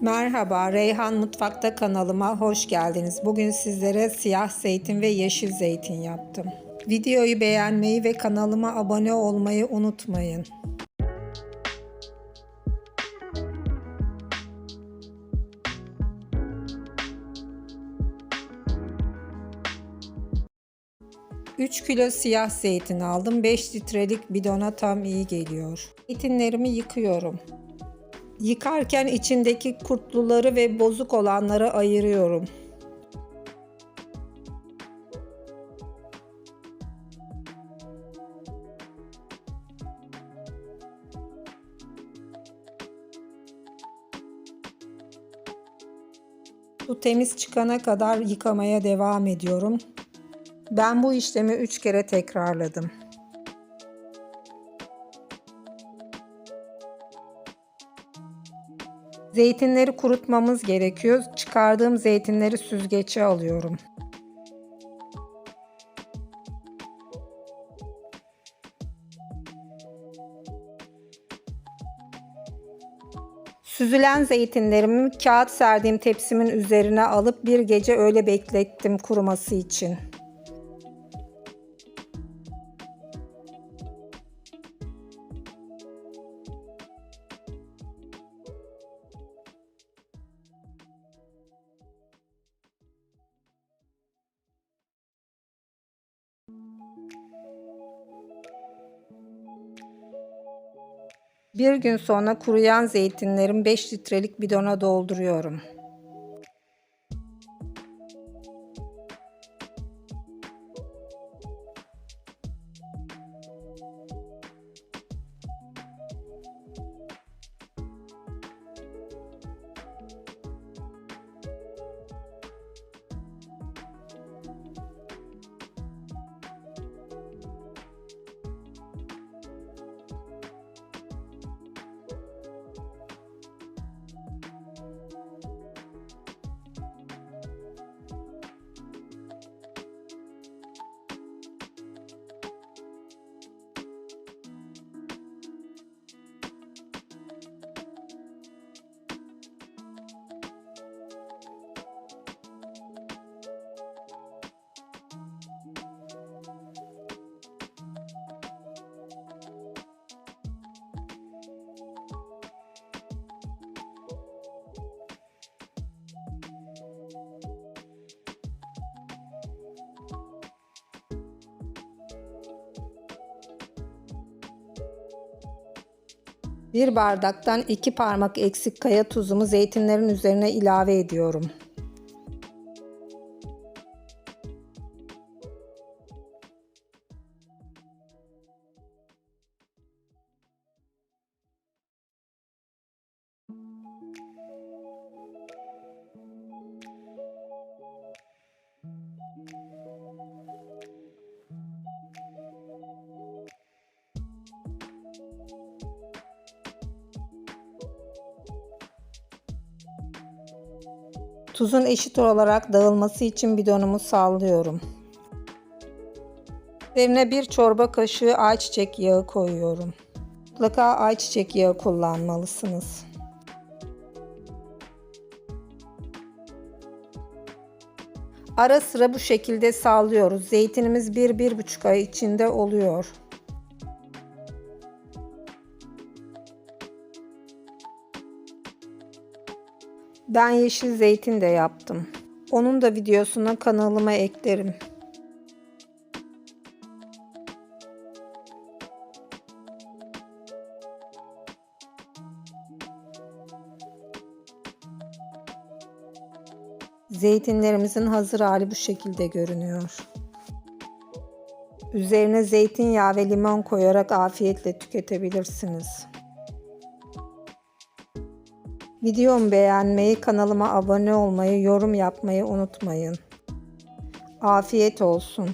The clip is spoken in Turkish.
Merhaba, Reyhan Mutfakta kanalıma hoş geldiniz. Bugün sizlere siyah zeytin ve yeşil zeytin yaptım. Videoyu beğenmeyi ve kanalıma abone olmayı unutmayın. Üç kilo siyah zeytin aldım. 5 litrelik bidona tam iyi geliyor. Zeytinlerimi yıkıyorum. Yıkarken içindeki kurtluları ve bozuk olanları ayırıyorum. Su temiz çıkana kadar yıkamaya devam ediyorum. Ben bu işlemi 3 kere tekrarladım. Zeytinleri kurutmamız gerekiyor. Çıkardığım zeytinleri süzgece alıyorum. Süzülen zeytinlerimi kağıt serdiğim tepsimin üzerine alıp bir gece öyle beklettim kuruması için. Bir gün sonra kuruyan zeytinlerimi 5 litrelik bidona dolduruyorum. Bir bardaktan iki parmak eksik kaya tuzumu zeytinlerin üzerine ilave ediyorum. Tuzun eşit olarak dağılması için bidonumu sallıyorum. Üzerine bir çorba kaşığı ayçiçek yağı koyuyorum. Mutlaka ayçiçek yağı kullanmalısınız. Ara sıra bu şekilde sallıyoruz. Zeytinimiz 1-1,5 ay içinde oluyor. Ben yeşil zeytin de yaptım. Onun da videosunu kanalıma eklerim. Zeytinlerimizin hazır hali bu şekilde görünüyor. Üzerine zeytinyağı ve limon koyarak afiyetle tüketebilirsiniz. Videomu beğenmeyi, kanalıma abone olmayı, yorum yapmayı unutmayın. Afiyet olsun.